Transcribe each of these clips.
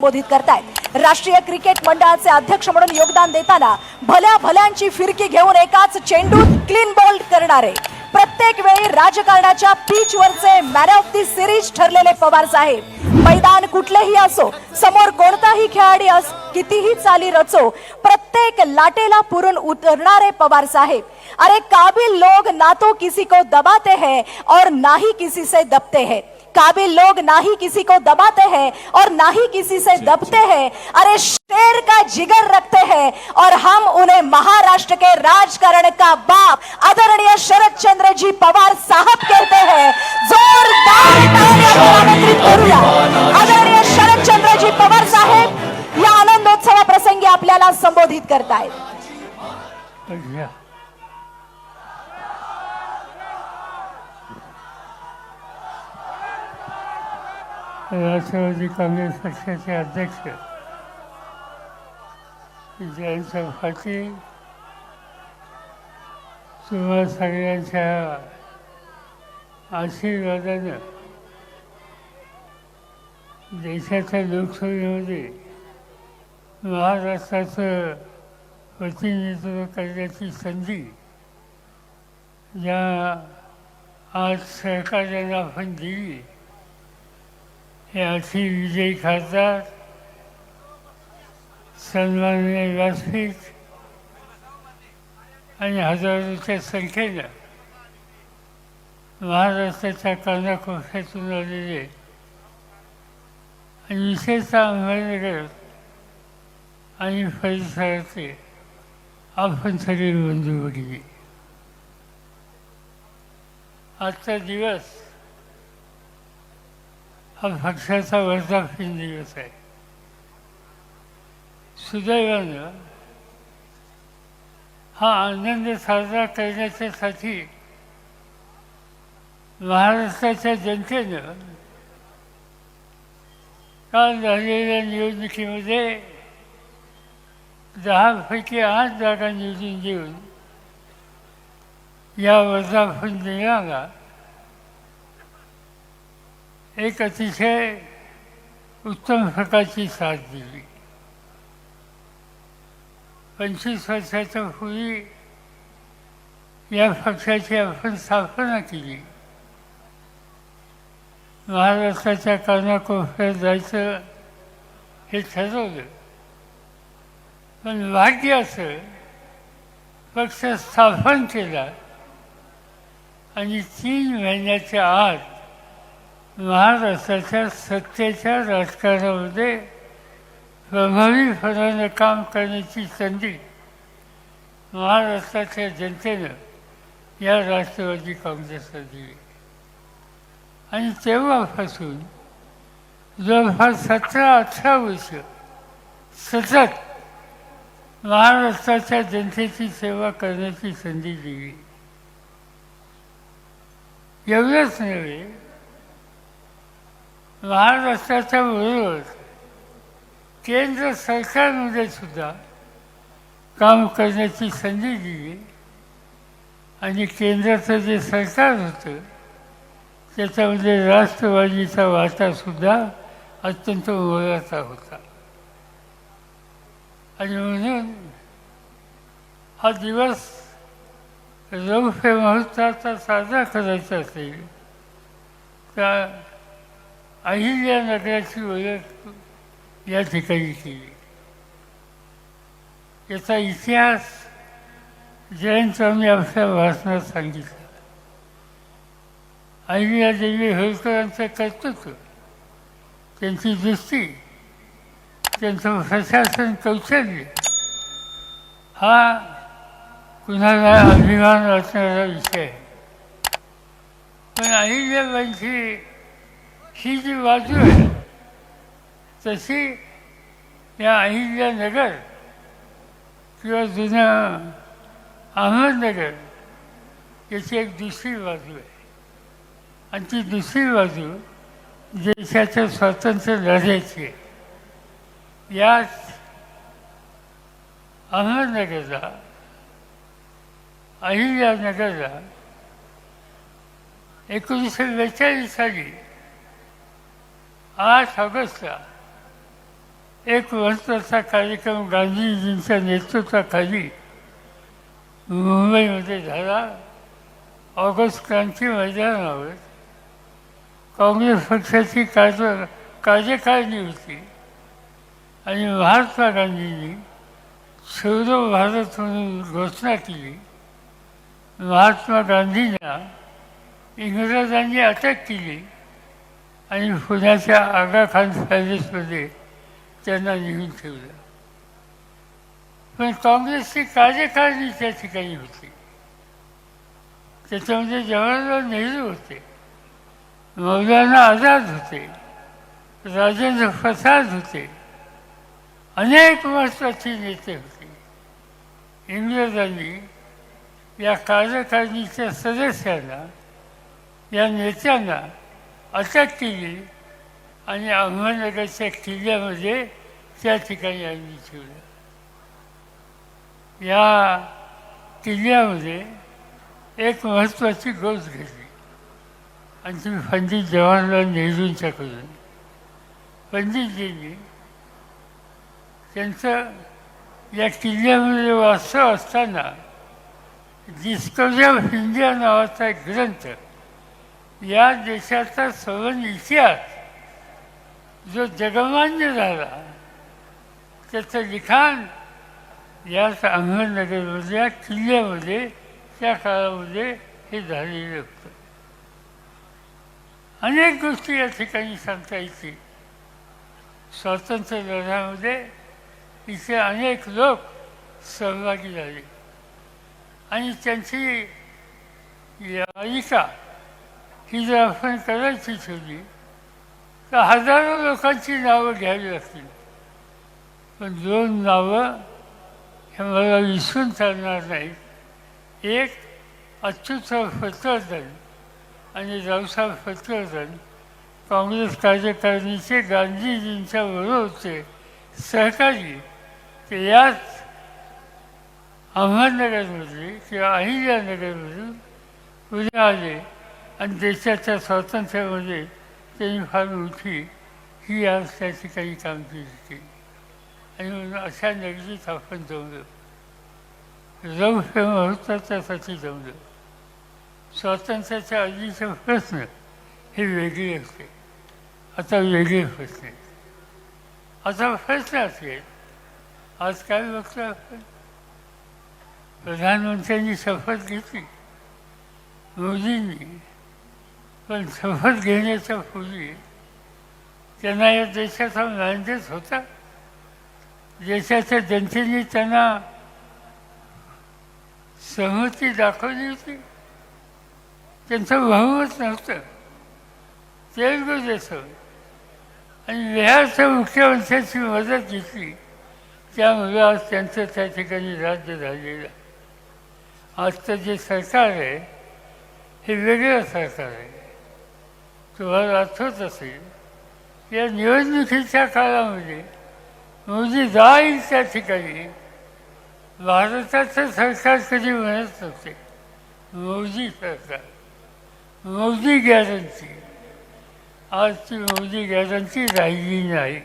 संबोधित करतायत. राष्ट्रीय क्रिकेट मंडळाचे अध्यक्ष म्हणून योगदान देताना भल्या भल्यांची फिरकी घेऊन एकाच चेंडूत क्लीन बोल्ड करणारे. प्रत्येक वेळी राजकारणाच्या पिच वरचे मॅन ऑफ दी सिरीज ठरलेले पवार साहेब. मैदान कुठलेही असो समोर कोणताही खेळाडी अस कितीही चाली रचो प्रत्येक लाटेला पुरून उतरणारे पवार साहेब. अरे काबिल लोग ना तो किसी को दबाते हैं और ना ही किसी से दबते हैं. काबिल लोग ना ही किसी को दबाते हैं और ना ही किसी से दबते हैं। अरे शेर का जिगर रखते हैं और हम उन्हें महाराष्ट्र के राजकारण का बाप आदरणीय शरद चंद्र जी पवार साहब कहते हैं। जोरदार करूया आदरणीय शरद चंद्र जी पवार साहेब या आनंदोत्सवा प्रसंगी आपल्याला संबोधित करतायत। राष्ट्रवादी काँग्रेस पक्षाचे अध्यक्ष जयंत पाटील तुम्हा सगळ्यांच्या आशीर्वादानं देशाच्या लोकसभेमध्ये महाराष्ट्राचं प्रतिनिधित्व करण्याची संधी या आज सरकारला आपण दिली. हे अशी विजयी खासदार सन्माननीय व्यासपीठ आणि हजारोच्या संख्येनं महाराष्ट्राच्या कानाकोशातून आलेले आणि विशेषतः अहमदनगर आणि परिसराचे आपण सगळे बंधू भगिनी आजचा दिवस हा पक्षाचा वर्धापन दिवस आहे. सुदैवानं हा आनंद साजरा करण्याच्यासाठी महाराष्ट्राच्या जनतेनं काल झालेल्या निवडणुकीमध्ये दहापैकी आठ जागा निवडून देऊन या वर्धापन दिनाला एक अतिशय उत्तम प्रकारची साथ दिली. पंचवीस वर्षाच्या पूर्वी या पक्षाची आपण स्थापना केली. महाराष्ट्राच्या कानाकोपऱ्यात जायचं हे ठरवलं. पण भाग्य असं पक्ष स्थापन केला आणि तीन महिन्याच्या आत महाराष्ट्राच्या सत्तेच्या राजकारणामध्ये प्रभावीपणानं काम करण्याची संधी महाराष्ट्राच्या जनतेनं या राष्ट्रवादी काँग्रेसला दिली. आणि तेव्हापासून जवळपास सतरा अठरा वर्ष सतत महाराष्ट्राच्या जनतेची सेवा करण्याची संधी दिली. एवढंच नव्हे महाराष्ट्राच्या बरोबर केंद्र सरकारमध्ये सुद्धा काम करण्याची संधी दिली. आणि केंद्राचं जे सरकार होतं त्याच्यामध्ये राष्ट्रवादीचा वाटासुद्धा अत्यंत मोलाचा होता. आणि म्हणून हा दिवस रौप्य महोत्सवाचा साजरा करायचा असेल अहिल्या नगराची ओळख या ठिकाणी केली. याचा इतिहास जयंतरावने आपल्या भाषणात सांगितला. अहिल्यादेवी होळकरांचं कर्तृत्व त्यांची दृष्टी त्यांचं प्रशासन कौशल्य हा कुणाला अभिमान वाटणारा विषय आहे. पण अहिल्याबाईंची ही जी बाजू आहे तशी या अहिल्यानगर किंवा जुनं अहमदनगर याची एक दुसरी बाजू आहे. आणि ती दुसरी बाजू देशाच्या स्वातंत्र्य लढ्याची आहे. याच अहमदनगरला अहिल्यानगरला एकोणीसशे बेचाळीस साली आठ ऑगस्टला एक महत्त्वाचा कार्यक्रम गांधीजींच्या नेतृत्वाखाली मुंबईमध्ये झाला. ऑगस्ट क्रांती मैदानावर काँग्रेस पक्षाची कार्य कार्यकारिणी होती आणि महात्मा गांधींनी छोडो भारत म्हणून घोषणा केली. महात्मा गांधींना इंग्रजांनी अटक केली. आणि पुण्याच्या आगा खान पॅलेसमध्ये त्यांना नेऊन ठेवलं. पण काँग्रेसची कार्यकारिणी त्या ठिकाणी होती. त्याच्यामध्ये जवाहरलाल नेहरू होते. मौलाना आझाद होते. राजेंद्र प्रसाद होते. अनेक महत्त्वाचे नेते होते. इंग्रजांनी या कार्यकारिणीच्या सदस्यांना या नेत्यांना अटक केली आणि अहमदनगरच्या किल्ल्यामध्ये त्या ठिकाणी आम्ही ठेवलं. या किल्ल्यामध्ये एक महत्त्वाची गोष्ट घडली. आणि तुम्ही पंडित जवाहरलाल नेहरूंच्याकडून पंडितजींनी त्यांचं या किल्ल्यामध्ये वास्तव असताना डिस्कवरी ऑफ इंडिया नावाचा एक ग्रंथ या देशाचा सवन इतिहास जो जगमान्य झाला त्याचं लिखाण याच अहमदनगरमध्ये या किल्ल्यामध्ये त्या काळामध्ये हे झालेलं होतं. अनेक गोष्टी या ठिकाणी सांगता येतील. स्वातंत्र्य लढ्यामध्ये इथे अनेक लोक सहभागी झाले. आणि त्यांची यालिका ही जर आपण करायची ठेवली तर हजारो लोकांची नावं घ्यावी लागतील. पण दोन नावं हे मला विसरून चालणार नाहीत. एक अच्युतराव फतवर्धन आणि रावसाहेब फतवर्धन काँग्रेस कार्यकारिणीचे गांधीजींच्या बरोबरचे सहकारी ते याच अहमदनगरमध्ये किंवा अहिल्यानगरमधून पुढे आले. आणि देशाच्या स्वातंत्र्यामध्ये म्हणजे त्यांनी फार मोठी ही आज त्या ठिकाणी कामगिरी केली. आणि म्हणून अशा नगरीत आपण जमलो. रौफ हे मुहूर्ताच्यासाठी जमलो. स्वातंत्र्याच्या आधीचे प्रश्न हे वेगळे असते आता वेगळे प्रश्न. आता प्रश्न असेल आज काय बघतो आपण? प्रधानमंत्र्यांनी शपथ घेतली. मोदींनी पण शपथ घेण्याच्या पूर्वी त्यांना या देशाचा मॅन्डेट होता. देशाच्या जनतेने त्यांना सहमती दाखवली होती. त्यांचं बहुमत नव्हतं. तेलगू देश आणि बिहारच्या मुख्यमंत्र्यांची मदत घेतली. त्यामुळे आज त्यांचं त्या ठिकाणी राज्य झालेलं आजचं जे सरकार आहे हे वेगळं सरकार आहे. तुम्हाला आठवत असेल या निवडणुकीच्या काळामध्ये मोदी जाईल त्या ठिकाणी. भारताचं सरकार कधी म्हणत नव्हते. मोदी सरकार. मोदी गॅरंटी. आज ती मोदी गॅरंटी राहिली नाही.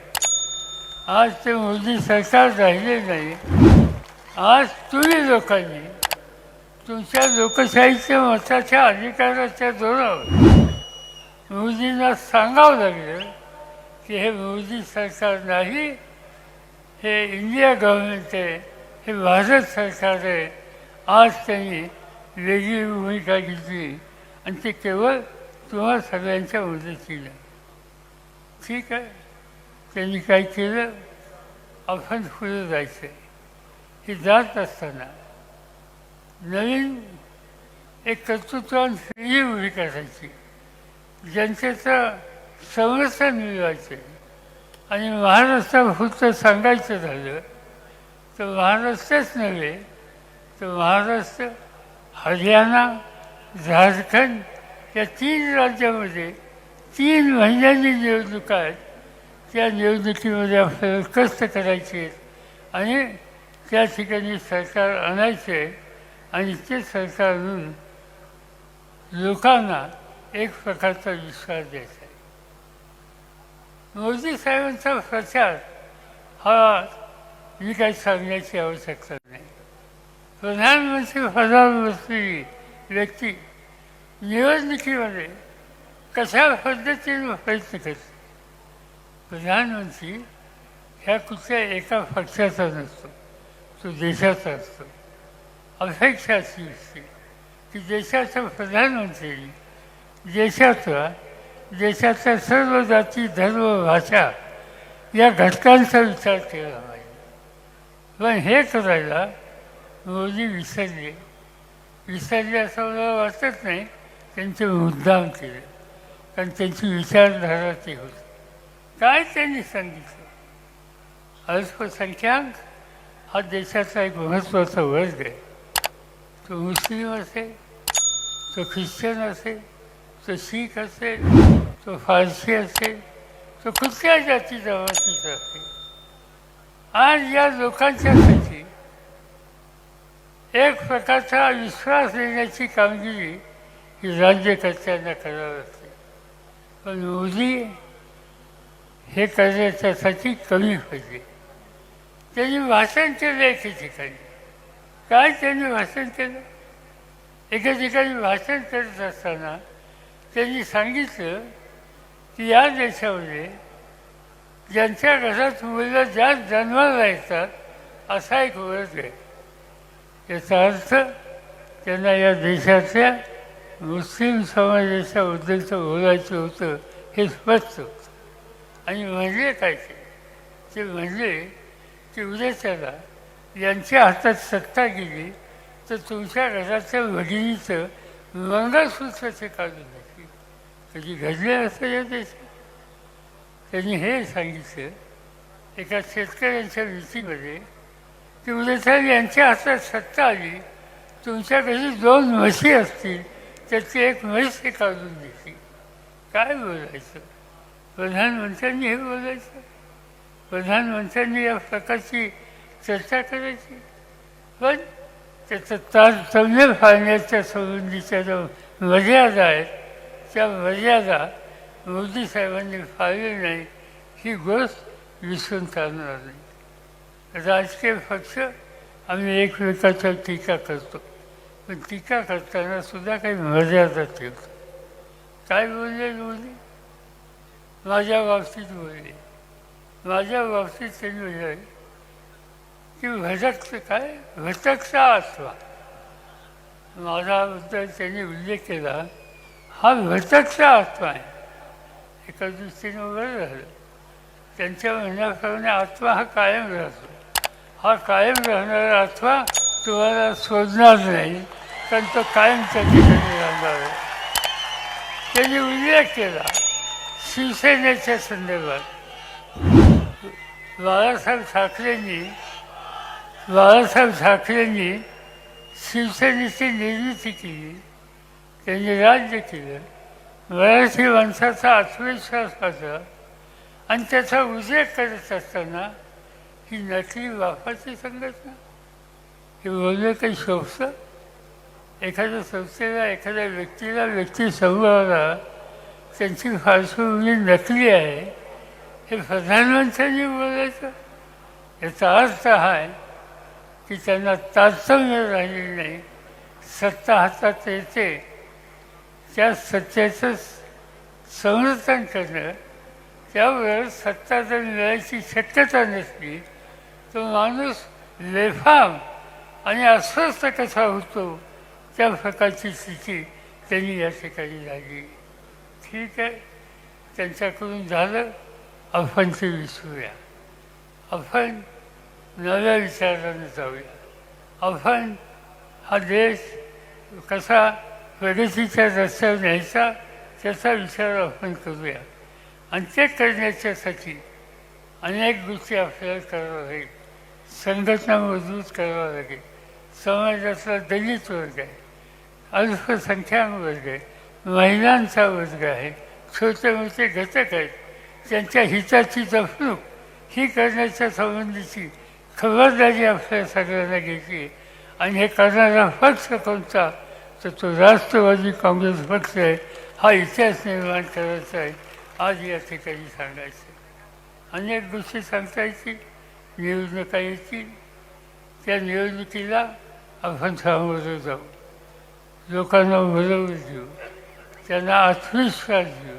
आज ते मोदी सरकार राहिले नाही. आज तुम्ही लोकांनी तुमच्या लोकशाहीच्या मताच्या अधिकाराच्या जोरावर मोदींना सांगावं लागलं की हे मोदी सरकार नाही हे इंडिया गव्हर्नमेंट आहे हे भारत सरकार आहे. आज त्यांनी वेगळी भूमिका घेतली आणि ते केवळ तुम्हा सगळ्यांच्या मदतीला ठीक आहे? त्यांनी काय केलं? आपण पुढे जायचं हे जात असताना नवीन एक कर्तृत्वान वेगळी भूमिका करायची. जनतेचं संरक्षण मिळवायचं. आणि महाराष्ट्रापुरतं सांगायचं झालं तर महाराष्ट्रच नव्हे तर महाराष्ट्र हरियाणा झारखंड या तीन राज्यामध्ये तीन महिन्यांनी निवडणुका आहेत. त्या निवडणुकीमध्ये आपल्याला कष्ट करायचे आहेत. आणि त्या ठिकाणी सरकार आणायचे आहे. आणि ते सरकार आणून लोकांना एक प्रकारचा विश्वास द्यायचा आहे. मोदी साहेबांचा प्रचार हा मी काही सांगण्याची आवश्यकता नाही. प्रधानमंत्री प्रधानमंत्री व्यक्ती निवडणुकीमध्ये कशा पद्धतीने प्रयत्न करते प्रधानमंत्री ह्या कुठल्या एका पक्षाचा नसतो तो देशाचा असतो. अपेक्षा अशी असते की देशाचा प्रधानमंत्री देशाचा देशाच्या सर्व जाती धर्म भाषा या घटकांचा विचार केला पाहिजे. पण हे करायला मोदी विसरले. विसरले असं मला वाटत नाही. त्यांचे मुद्दाम केले. कारण त्यांची विचारधारा ती होती. काय त्यांनी सांगितलं? अल्पसंख्याक हा देशाचा एक महत्त्वाचा वर्ग आहे. तो मुस्लिम असेल तो ख्रिश्चन असेल तो शीख असेल तो फारसी असेल तो कुठल्या जाती जमातीचा असेल आज या लोकांच्यासाठी एक प्रकारचा विश्वास देण्याची कामगिरी ही राज्यकर्त्यांना करावी लागते. पण मोदी हे करण्याच्यासाठी कमी पाहिजे. त्यांनी भाषण केलं एके ठिकाणी. काय त्यांनी भाषण केलं? एका ठिकाणी भाषण करत असताना त्यांनी सांगितलं की या देशामध्ये ज्यांच्या घरात मुलं जास्त जन्माला येतात असा एक वर्ग आहे. याचा अर्थ त्यांना या देशातल्या मुस्लिम समाजाच्या समाजाच्याबद्दलचं बोलायचं होतं हे स्पष्ट होतं. आणि म्हणजे काय ते? ते म्हणजे की उद्याच्याला यांच्या हातात सत्ता गेली तर तुमच्या घराच्या भगिनीचं मंगळसूत्र ते काढून घेतली त्याची घडले असं या देशात त्यांनी हे सांगितलं एका शेतकऱ्यांच्या रीतीमध्ये की उद्याच्या यांच्या हातात सत्ता आली तुमच्या घरी दोन म्हशी असतील त्याची एक म्हैस काढून देतील. काय बोलायचं? प्रधानमंत्र्यांनी हे बोलायचं? प्रधानमंत्र्यांनी या प्रकारची चर्चा करायची? पण त्याचं तारतम्य फाळण्याच्या संबंधीच्या ज्या मर्यादा आहेत त्या मर्यादा मोदी साहेबांनी पाळली नाही ही गोष्ट विसरून चालणार नाही. राजकीय पक्ष आम्ही एकमेकाच्या टीका करतो. पण टीका करताना सुद्धा काही मर्यादा ठेवतो. काय बोलले मोदी? माझ्या बाबतीत बोलले. माझ्या बाबतीत त्यांनी बोलले की भटकचं काय? भटकचा आत्मा माझ्याबद्दल त्यांनी उल्लेख केला हा भटकचा आत्मा आहे. एका दृष्टीने बरं झालं. त्यांच्या म्हणण्याप्रमाणे आत्मा हा कायम राहतो. हा कायम राहणारा आत्मा तुम्हाला शोधणार नाही कारण तो कायम त्या ठिकाणी राहणार आहे. त्यांनी उल्लेख केला शिवसेनेच्या संदर्भात. बाळासाहेब ठाकरेंनी बाळासाहेब ठाकरेंनी शिवसेनेची निर्मिती केली. त्यांनी राज्य केलं. मराठी माणसाचा आत्मविश्वास होता आणि त्याचा उल्लेख करत असताना ही नकली बापाची संघटना. हे बोलणं काही शोभतं एखाद्या संस्थेला एखाद्या व्यक्तीला व्यक्ती समोरला त्यांची पार्श्वभूमी नकली आहे. हे प्रधानमंत्र्यांनी बोलायचं? याचा अर्थ हा आहे की त्यांना तारतम्य राहिले नाही. सत्ता हातात येते. त्या सत्याचं संरक्षण करणं त्यावर सत्ता जर मिळायची शक्यता नसली तो माणूस लेफाम आणि अस्वस्थ कसा होतो त्या प्रकारची स्थिती त्यांनी या ठिकाणी झाली ठीक आहे त्यांच्याकडून झालं आपण ते विसरूया. आपण नव्या विचारानं जाऊया. आपण हा देश कसा प्रगतीच्या रस्त्यावर न्यायचा त्याचा विचार आपण करूया. आणि ते करण्याच्यासाठी अनेक गोष्टी आपल्याला कराव्या लागेल. संघटना मजबूत करावं लागेल. समाजातला दलित वर्ग आहे. अल्पसंख्याक वर्ग आहे. महिलांचा वर्ग आहे. छोटे मोठे घटक आहेत. त्यांच्या हिताची जपणूक ही करण्याच्या संबंधीची खबरदारी आपल्या सगळ्यांना घ्यायची आहे. आणि हे करणारा पक्ष कोणता? तर तो राष्ट्रवादी काँग्रेस पक्ष आहे हा इतिहास निर्माण करायचा आहे. आज या ठिकाणी सांगायचं. अनेक गोष्टी सांगता येतील निवडणुका येतील. त्या निवडणुकीला आपण सामोरं जाऊ. लोकांना भरवून देऊ त्यांना आत्मविश्वास देऊ.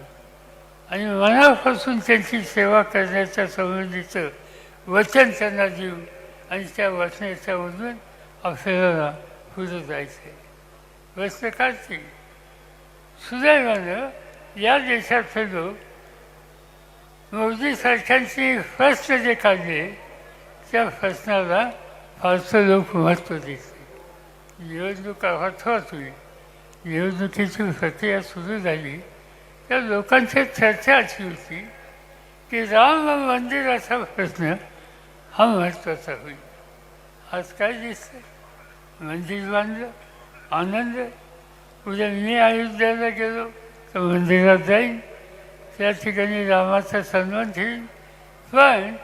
आणि मनापासून त्यांची सेवा करण्याच्या संबंधीचं वचन त्यांना देऊ. आणि त्या वचनाच्यामधून आपल्याला पुढे जायचं आहे व्यक्त काढते सुदैवानं या देशातले लोक मोदी सरकारची फस्त जे काढले त्या प्रश्नाला फारसं लोक महत्त्व देते निवडणुका निवडणूक होईल निवडणुकीची प्रक्रिया सुरू झाली त्या लोकांची चर्चा अशी होती की राम मंदिराचा प्रश्न हा महत्त्वाचा होईल. आज काय दिसतंय? मंदिर बांधलं? आनंद. उद्या मी अयोध्याला गेलो तर मंदिरात जाईन. त्या ठिकाणी रामाचा सन्मान ठेवीन. पण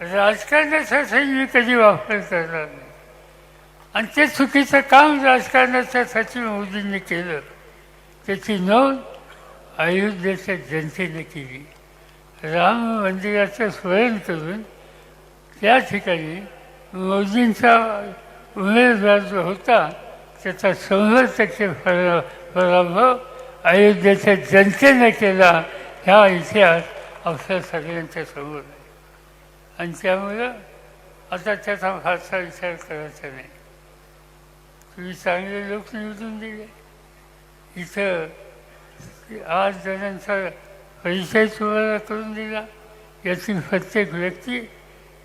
राजकारणासाठी मी कधी वापर करणार नाही. आणि ते चुकीचं काम राजकारणाच्यासाठी मोदींनी केलं. त्याची नोंद अयोध्येच्या जनतेने केली. राम मंदिराचं स्मरण करून त्या ठिकाणी मोदींचा उमेदवार जो होता त्याचा संघर्ष त्याचे परा पराभव अयोध्येच्या जनतेने केला ह्या इतिहास आपल्या सगळ्यांच्या समोर आहे. आणि त्यामुळं आता त्याचा फारसा विचार करायचा नाही. तुम्ही चांगले लोक निवडून दिले. इथं आठ जणांचा परिचय तुम्हाला करून दिला. यातील प्रत्येक व्यक्ती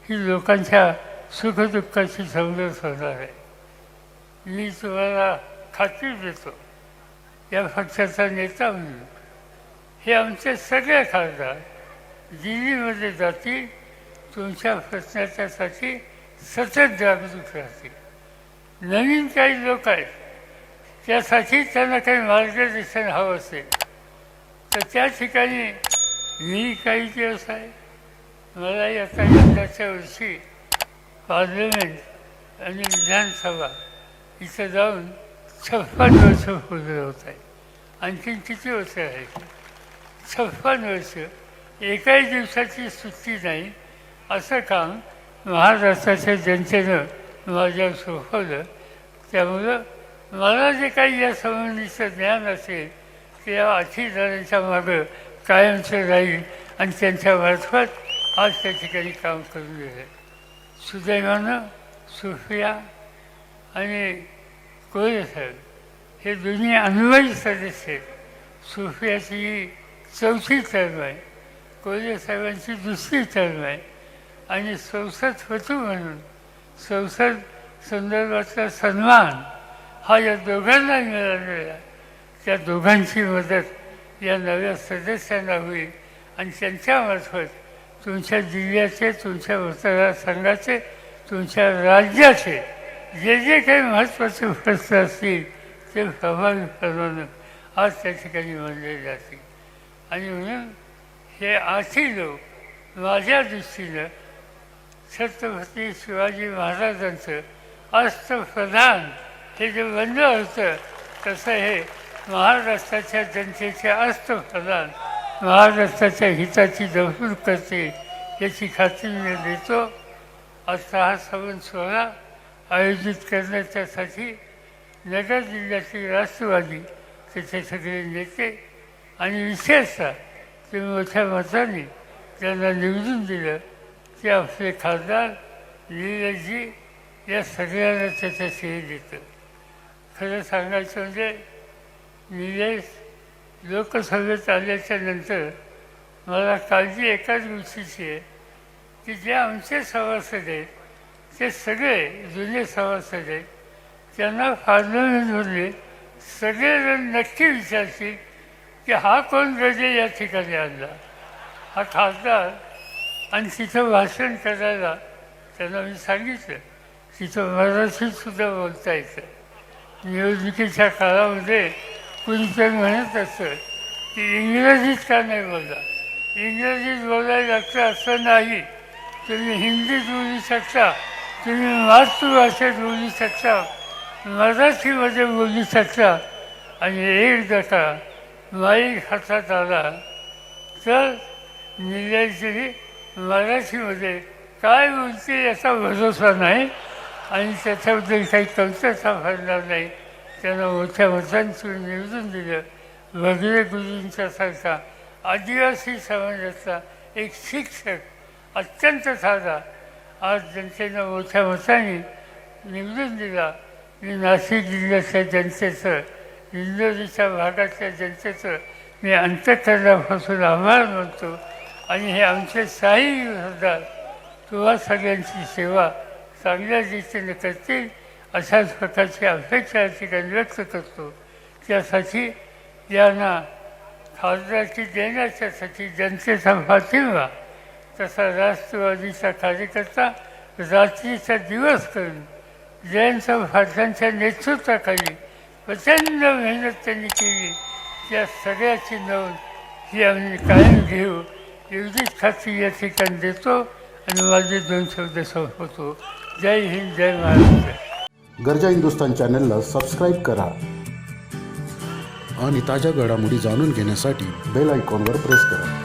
ही लोकांच्या सुखदुःखाशी समजत होणार आहे. मी तुम्हाला खात्री देतो या पक्षाचा नेता म्हणून हे आमचे सगळे खासदार दिल्लीमध्ये जातील तुमच्या प्रश्नाच्यासाठी सतत जागरूक राहतील नवीन काही लोक आहेत त्यासाठी त्यांना काही मार्गदर्शन हवं असेल तर त्या ठिकाणी मी काही दिवस आहे मला आता यंदाच्या वर्षी पार्लमेंट आणि विधानसभा इथं जाऊन छप्पन वर्ष पूर्ण होत आहे आणखीन किती वर्ष आहे? छप्पन वर्ष. एकाही दिवसाची सुट्टी नाही. असं काम महाराष्ट्राच्या जनतेनं माझ्या सोपवलं त्यामुळं मला जे काही या संबंधीचं ज्ञान असेल ते या आठीदारांच्या मागं कायमचं राहील आणि त्यांच्या मार्फत आज त्या ठिकाणी काम करून गेलं सुदैवानं सुफिया आणि कोळी साहेब हे दोन्ही अनुभवी सदस्य आहेत सुफियाची ही चौथी टर्म आहे कोळी साहेबांची दुसरी टर्म आहे आणि संसद होतो म्हणून संसद संदर्भातला सन्मान हा या दोघांना मिळालेला. त्या दोघांची मदत या नव्या सदस्यांना होईल आणि त्यांच्यामार्फत तुमच्या जिल्ह्याचे तुमच्या मतदारसंघाचे तुमच्या राज्याचे जे जे काही महत्त्वाचे प्रश्न असतील ते प्रभावीपणानं आज त्या ठिकाणी म्हणले जातील आणि म्हणून हे आठही लोक माझ्या दृष्टीनं छत्रपती शिवाजी महाराजांचं अष्टप्रधान हे जे बनलं होतं तसं हे महाराष्ट्राच्या जनतेचे अष्टप्रधान महाराष्ट्राच्या हिताची जपून करते याची खात्री मी देतो. असा हा संबंध सोहळा आयोजित करण्याच्यासाठी नगर जिल्ह्यातील राष्ट्रवादी त्याचे सगळे नेते आणि विशेषतः ते मोठ्या मताने त्यांना निवडून दिलं ते आपले खासदार निलेशजी या सगळ्यांना त्याचं श्रेय देतं. खरं सांगायचं म्हणजे निलेश लोकसभेत आल्याच्यानंतर मला काळजी एकाच गोष्टीची आहे की जे आमचे सभासद आहेत ते सगळे जुने सभासद आहेत त्यांना पार्लमेंटमध्ये सगळेजण नक्की विचारतील की हा कोण रजे या ठिकाणी आणला? हा खासदार आणि तिथं भाषण करायला त्यांना मी सांगितलं. तिथं मराठीतसुद्धा बोलता येतं. निवडणुकीच्या काळामध्ये कुणीतरी म्हणत असतं की इंग्रजीत का नाही बोलला? इंग्रजीत बोलायला लागतं असं नाही. तुम्ही हिंदीत बोलू शकता. तुम्ही मातृभाषेत बोलू शकता. मराठीमध्ये बोलू शकता. आणि एकदा का माईक हातात आला तर निलेशजी मराठीमध्ये काय बोलते याचा भरोसा नाही आणि त्याच्याबद्दल काही कमतरता भरणार नाही. त्यांना मोठ्या मतांचं निवडून दिलं. वगैरे गुरुंच्या सारखा आदिवासी समाजाचा एक शिक्षक अत्यंत साधा आज जनतेनं मोठ्या मताने निवडून दिला. मी नाशिक जिल्ह्याच्या जनतेचं इंदोरीच्या भागातल्या जनतेचं मी अंतकरणापासून आभार मानतो. आणि हे आमचे साई सरदार तुम्हा सगळ्यांची सेवा चांगल्या रीतीने करतील अशाच प्रकारची अपेक्षा या ठिकाणी व्यक्त करतो. त्यासाठी यांना खासदारकी देण्याच्यासाठी जनतेचा पाठिंबा तसा राष्ट्रवादीचा कार्यकर्ता रात्रीचा दिवस करून जयंत पाटलांच्या नेतृत्वाखाली प्रचंड मेहनत त्यांनी केली. त्या सगळ्याची नोंद ही आम्ही कायम घेऊ. एवढीच खात्री या ठिकाणी देतो आणि माझे दोन शब्द संपवतो. जय हिंद जय महाराष्ट्र. गरजा हिंदुस्तान चॅनलला सबस्क्राईब करा आणि ताज्या घडामोडी जाणून घेण्यासाठी बेल आयकॉनवर प्रेस करा.